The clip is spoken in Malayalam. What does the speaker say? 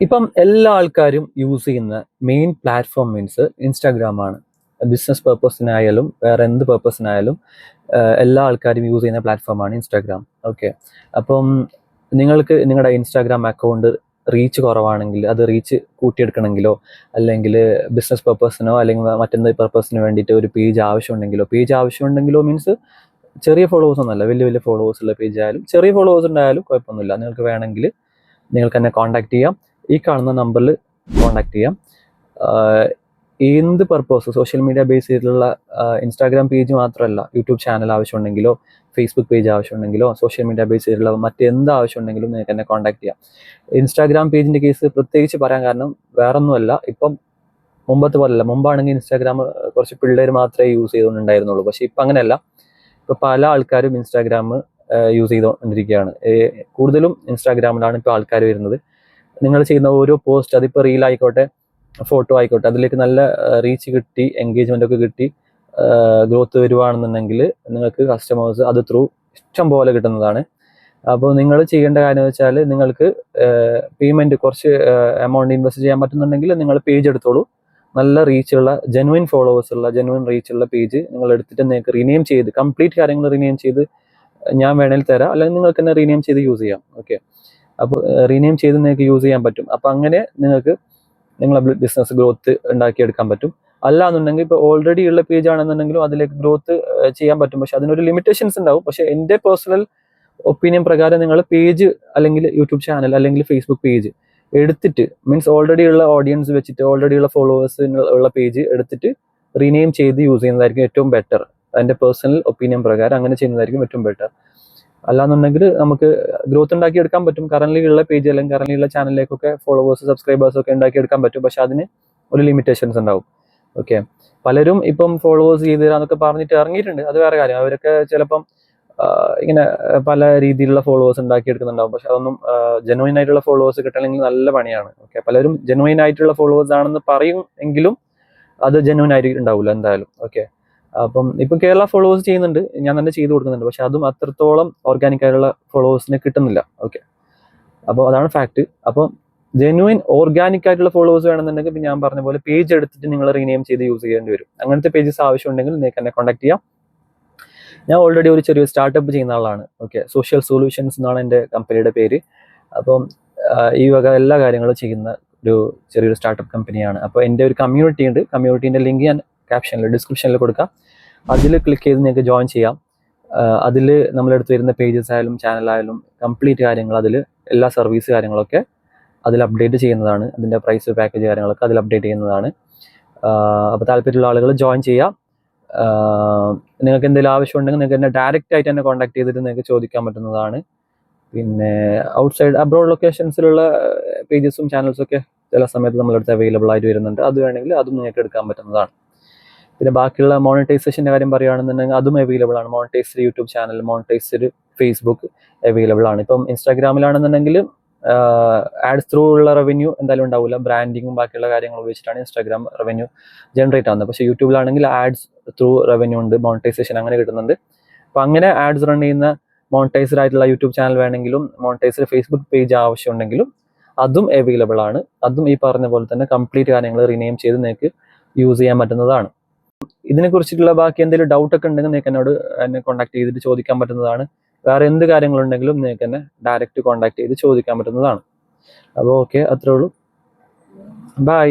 ഇപ്പം എല്ലാ ആൾക്കാരും യൂസ് ചെയ്യുന്ന മെയിൻ പ്ലാറ്റ്ഫോം മീൻസ് ഇൻസ്റ്റാഗ്രാം ആണ്. ബിസിനസ് പർപ്പസിനായാലും വേറെ എന്ത് പർപ്പസിനായാലും എല്ലാ ആൾക്കാരും യൂസ് ചെയ്യുന്ന പ്ലാറ്റ്ഫോമാണ് ഇൻസ്റ്റാഗ്രാം ഓക്കെ അപ്പം നിങ്ങൾക്ക് നിങ്ങളുടെ ഇൻസ്റ്റാഗ്രാം അക്കൗണ്ട് റീച്ച് കുറവാണെങ്കിൽ അത് റീച്ച് കൂട്ടിയെടുക്കണമെങ്കിലോ അല്ലെങ്കിൽ ബിസിനസ് പർപ്പസിനോ അല്ലെങ്കിൽ മറ്റെന്ത് പർപ്പസിന് വേണ്ടിയിട്ട് ഒരു പേജ് ആവശ്യമുണ്ടെങ്കിലോ പേജ് ആവശ്യമുണ്ടെങ്കിലോ മീൻസ് ചെറിയ ഫോളോവേഴ്സ് ഒന്നുമല്ല വലിയ വലിയ ഫോളോവേഴ്സ് ഉള്ള പേജ് ആയാലും ചെറിയ ഫോളോവേഴ്സ് ഉണ്ടായാലും കുഴപ്പമൊന്നുമില്ല. നിങ്ങൾക്ക് വേണമെങ്കിൽ നിങ്ങൾക്ക് എന്നെ കോൺടാക്ട് ചെയ്യാം. ഈ കാണുന്ന നമ്പറിൽ കോൺടാക്ട് ചെയ്യാം. എന്ത് പർപ്പസ് സോഷ്യൽ മീഡിയ ബേസ് ചെയ്തിട്ടുള്ള ഇൻസ്റ്റാഗ്രാം പേജ് മാത്രമല്ല യൂട്യൂബ് ചാനൽ ആവശ്യമുണ്ടെങ്കിലോ ഫേസ്ബുക്ക് പേജ് ആവശ്യമുണ്ടെങ്കിലോ സോഷ്യൽ മീഡിയ ബേസ് ചെയ്തിട്ടുള്ള മറ്റെന്ത് ആവശ്യമുണ്ടെങ്കിലും നിങ്ങൾക്ക് എന്നെ കോൺടാക്ട് ചെയ്യാം. ഇൻസ്റ്റാഗ്രാം പേജിന്റെ കേസ് പ്രത്യേകിച്ച് പറയാൻ കാരണം വേറൊന്നുമല്ല. ഇപ്പം മുമ്പത്തെ പോലല്ല മുമ്പാണെങ്കിൽ ഇൻസ്റ്റാഗ്രാം കുറച്ച് പിള്ളേർ മാത്രമേ യൂസ് ചെയ്തുകൊണ്ടുണ്ടായിരുന്നുള്ളൂ. പക്ഷേ ഇപ്പം അങ്ങനെയല്ല. ഇപ്പോൾ പല ആൾക്കാരും ഇൻസ്റ്റാഗ്രാം യൂസ് ചെയ്തുകൊണ്ടിരിക്കുകയാണ്. കൂടുതലും ഇൻസ്റ്റാഗ്രാമിലാണ് ഇപ്പോൾ ആൾക്കാർ വരുന്നത്. നിങ്ങൾ ചെയ്യുന്ന ഓരോ പോസ്റ്റ് അതിപ്പോൾ റീൽ ആയിക്കോട്ടെ ഫോട്ടോ ആയിക്കോട്ടെ അതിലേക്ക് നല്ല റീച്ച് കിട്ടി എൻഗേജ്മെന്റ് ഒക്കെ കിട്ടി ഗ്രോത്ത് വരുവാണെന്നുണ്ടെങ്കിൽ നിങ്ങൾക്ക് കസ്റ്റമേഴ്സ് അത് ത്രൂ ഇഷ്ടം പോലെ കിട്ടുന്നതാണ്. അപ്പോൾ നിങ്ങൾ ചെയ്യേണ്ട കാര്യം വെച്ചാൽ നിങ്ങൾക്ക് പേയ്മെന്റ് കുറച്ച് എമൗണ്ട് ഇൻവെസ്റ്റ് ചെയ്യാൻ പറ്റുന്നുണ്ടെങ്കിൽ നിങ്ങൾ പേജ് എടുത്തോളൂ. നല്ല റീച്ചുള്ള ജെനുവിൻ ഫോളോവേഴ്സ് ഉള്ള ജെനുവിൻ റീച്ചുള്ള പേജ് നിങ്ങൾ എടുത്തിട്ട് നിങ്ങൾക്ക് റിനീം ചെയ്ത് കംപ്ലീറ്റ് കാര്യങ്ങൾ റീനെയിം ചെയ്ത് ഞാൻ വേണേൽ തരാം. അല്ലെങ്കിൽ നിങ്ങൾക്ക് തന്നെ റീനെയിം ചെയ്ത് യൂസ് ചെയ്യാം. ഓക്കെ അപ്പോൾ റീനെയിം ചെയ്ത് നിങ്ങൾക്ക് യൂസ് ചെയ്യാൻ പറ്റും. അപ്പോൾ അങ്ങനെ നിങ്ങൾക്ക് നിങ്ങളെ ബിസിനസ് ഗ്രോത്ത് ഉണ്ടാക്കിയെടുക്കാൻ പറ്റും. അല്ല എന്നുണ്ടെങ്കിൽ ഇപ്പോൾ ഓൾറെഡി ഉള്ള പേജ് ആണെന്നുണ്ടെങ്കിലും അതിലേക്ക് ഗ്രോത്ത് ചെയ്യാൻ പറ്റും. പക്ഷെ അതിനൊരു ലിമിറ്റേഷൻസ് ഉണ്ടാവും. പക്ഷെ എന്റെ പേഴ്സണൽ ഒപ്പീനിയൻ പ്രകാരം നിങ്ങൾ പേജ് അല്ലെങ്കിൽ യൂട്യൂബ് ചാനൽ അല്ലെങ്കിൽ ഫേസ്ബുക്ക് പേജ് എടുത്തിട്ട് മീൻസ് ഓൾറെഡി ഉള്ള ഓഡിയൻസ് വെച്ചിട്ട് ഓൾറെഡി ഉള്ള ഫോളോവേഴ്സ് ഉള്ള പേജ് എടുത്തിട്ട് റീനെയിം ചെയ്ത് യൂസ് ചെയ്യുന്നതായിരിക്കും ഏറ്റവും ബെറ്റർ എന്റെ പേഴ്സണൽ ഒപ്പീനിയൻ പ്രകാരം അങ്ങനെ ചെയ്യുന്നതായിരിക്കും ഏറ്റവും ബെറ്റർ അല്ലാന്നുണ്ടെങ്കിൽ നമുക്ക് ഗ്രോത്ത് ഉണ്ടാക്കിയെടുക്കാൻ പറ്റും. കറന്റ് ഉള്ള പേജ് അല്ലെങ്കിൽ കറന്റ് ഉള്ള ചാനലിലേക്കൊക്കെ ഫോളോവേഴ്സ് സബ്സ്ക്രൈബേഴ്സ് ഒക്കെ ഉണ്ടാക്കിയെടുക്കാൻ പറ്റും. പക്ഷെ അതിന് ഒരു ലിമിറ്റേഷൻസ് ഉണ്ടാവും. ഓക്കെ പലരും ഇപ്പം ഫോളോവേഴ്സ് ചെയ്ത് തരാന്നൊക്കെ പറഞ്ഞിട്ട് ഇറങ്ങിയിട്ടുണ്ട്. അത് വേറെ കാര്യം. അവരൊക്കെ ചിലപ്പം ഇങ്ങനെ പല രീതിയിലുള്ള ഫോളോവേഴ്സ് ഉണ്ടാക്കി ഉണ്ടാക്കിയെടുക്കുന്നുണ്ടാവും. പക്ഷെ അതൊന്നും ജെനുവൈൻ ആയിട്ടുള്ള ഫോളോവേഴ്സ് കിട്ടണമെങ്കിൽ നല്ല പണിയാണ്. ഓക്കെ പലരും ജെനുവൈൻ ആയിട്ടുള്ള ഫോളോവേഴ്സ് ആണെന്ന് പറയും എങ്കിലും അത് ജെനുവൻ ആയിട്ട് ഉണ്ടാവില്ല എന്തായാലും. ഓക്കെ അപ്പം ഇപ്പം കേരള ഫോളോവേഴ്സ് ചെയ്യുന്നുണ്ട്. ഞാൻ തന്നെ ചെയ്തു കൊടുക്കുന്നുണ്ട്. പക്ഷെ അതും അത്രത്തോളം ഓർഗാനിക് ആയിട്ടുള്ള ഫോളോവേഴ്സിന് കിട്ടുന്നില്ല. ഓക്കെ അപ്പോൾ അതാണ് ഫാക്ട് അപ്പം ജെനുവിൻ ഓർഗാനിക് ആയിട്ടുള്ള ഫോളോവേഴ്സ് വേണമെന്നുണ്ടെങ്കിൽ ഞാൻ പറഞ്ഞ പോലെ പേജ് എടുത്തിട്ട് നിങ്ങൾ റീനെയിം ചെയ്ത് യൂസ് ചെയ്യേണ്ടി വരും. അങ്ങനത്തെ പേജസ് ആവശ്യമുണ്ടെങ്കിൽ നിങ്ങൾക്ക് എന്നെ കോൺടാക്ട് ചെയ്യാം. ഞാൻ ഓൾറെഡി ഒരു ചെറിയ സ്റ്റാർട്ടപ്പ് ചെയ്യുന്ന ആളാണ്. ഓക്കെ സോഷ്യൽ സൊല്യൂഷൻസ് എന്നാണ് എന്റെ കമ്പനിയുടെ പേര്. അപ്പം ഈ വക എല്ലാ കാര്യങ്ങളും ചെയ്യുന്ന ഒരു ചെറിയൊരു സ്റ്റാർട്ടപ്പ് കമ്പനിയാണ് അപ്പോൾ എന്റെ ഒരു കമ്മ്യൂണിറ്റി ഉണ്ട്. കമ്മ്യൂണിറ്റീന്റെ ലിങ്ക് ഞാൻ ക്യാപ്ഷനിൽ ഡിസ്ക്രിപ്ഷനിൽ കൊടുക്കാം. അതിൽ ക്ലിക്ക് ചെയ്ത് നിങ്ങൾക്ക് ജോയിൻ ചെയ്യാം. അതിൽ നമ്മളെടുത്ത് വരുന്ന പേജസ് ആയാലും ചാനലായാലും കംപ്ലീറ്റ് കാര്യങ്ങൾ അതിൽ എല്ലാ സർവീസ് കാര്യങ്ങളൊക്കെ അതിൽ അപ്ഡേറ്റ് ചെയ്യുന്നതാണ്. അതിന്റെ പ്രൈസ് പാക്കേജ് കാര്യങ്ങളൊക്കെ അതിൽ അപ്ഡേറ്റ് ചെയ്യുന്നതാണ്. അപ്പോൾ താല്പര്യമുള്ള ആളുകൾ ജോയിൻ ചെയ്യാം. നിങ്ങൾക്ക് എന്തെങ്കിലും ആവശ്യമുണ്ടെങ്കിൽ നിങ്ങൾക്ക് എന്നെ ഡയറക്റ്റ് ആയിട്ട് എന്നെ കോൺടാക്ട് ചെയ്തിട്ട് നിങ്ങൾക്ക് ചോദിക്കാൻ പറ്റുന്നതാണ്. പിന്നെ ഔട്ട്സൈഡ് അബ്രോഡ് ലൊക്കേഷൻസിലുള്ള പേജസും ചാനൽസും ഒക്കെ ചില സമയത്ത് നമ്മളടുത്ത് അവൈലബിൾ ആയിട്ട് വരുന്നുണ്ട്. അത് വേണമെങ്കിൽ അതും നിങ്ങൾക്ക് എടുക്കാൻ പറ്റുന്നതാണ്. പിന്നെ ബാക്കിയുള്ള മോണിറ്റൈസേഷന്റെ കാര്യം പറയുകയാണെന്നുണ്ടെങ്കിൽ അതും അവൈലബിൾ ആണ്. Monetised YouTube channel monetised Facebook available ആണ്. ഇപ്പം ഇൻസ്റ്റാഗ്രാമിലാണെന്നുണ്ടെങ്കിൽ ആഡ്സ് ത്രൂ ഉള്ള റവന്യൂ എന്തായാലും ഉണ്ടാവില്ല. ബ്രാൻഡിങ്ങും ബാക്കിയുള്ള കാര്യങ്ങൾ ഉപയോഗിച്ചിട്ടാണ് ഇൻസ്റ്റാഗ്രാം റവന്യൂ ജനറേറ്റ് ആവുന്നത്. പക്ഷേ യൂട്യൂബിലാണെങ്കിൽ ആഡ്സ് ത്രൂ റവന്യൂ ഉണ്ട് മോണിറ്റൈസേഷൻ അങ്ങനെ കിട്ടുന്നുണ്ട്. അപ്പോൾ അങ്ങനെ ആഡ്സ് റൺ ചെയ്യുന്ന മോണിറ്റൈസ്ഡ് ആയിട്ടുള്ള യൂട്യൂബ് ചാനൽ വേണമെങ്കിലും മോണിറ്റൈസ്ഡ് ഫേസ്ബുക്ക് പേജ് ആവശ്യമുണ്ടെങ്കിലും അതും അവൈലബിൾ ആണ്. അതും ഈ പറഞ്ഞ പോലെ തന്നെ കംപ്ലീറ്റ് കാര്യങ്ങൾ റിനെയിം ചെയ്ത് നിങ്ങൾക്ക് യൂസ് ചെയ്യാൻ പറ്റുന്നതാണ്. ഇതിനെ കുറിച്ചിട്ടുള്ള ബാക്കി എന്തെങ്കിലും ഡൗട്ട് ഒക്കെ ഉണ്ടെങ്കിൽ നിങ്ങൾക്ക് എന്നോട് എന്നെ കോൺടാക്ട് ചെയ്തിട്ട് ചോദിക്കാൻ പറ്റുന്നതാണ്. വേറെ എന്ത് കാര്യങ്ങളുണ്ടെങ്കിലും നിങ്ങൾക്ക് എന്നെ ഡയറക്റ്റ് കോൺടാക്ട് ചെയ്ത് ചോദിക്കാൻ പറ്റുന്നതാണ്. അപ്പോൾ ഓക്കെ അത്രേ ഉള്ളൂ. ബൈ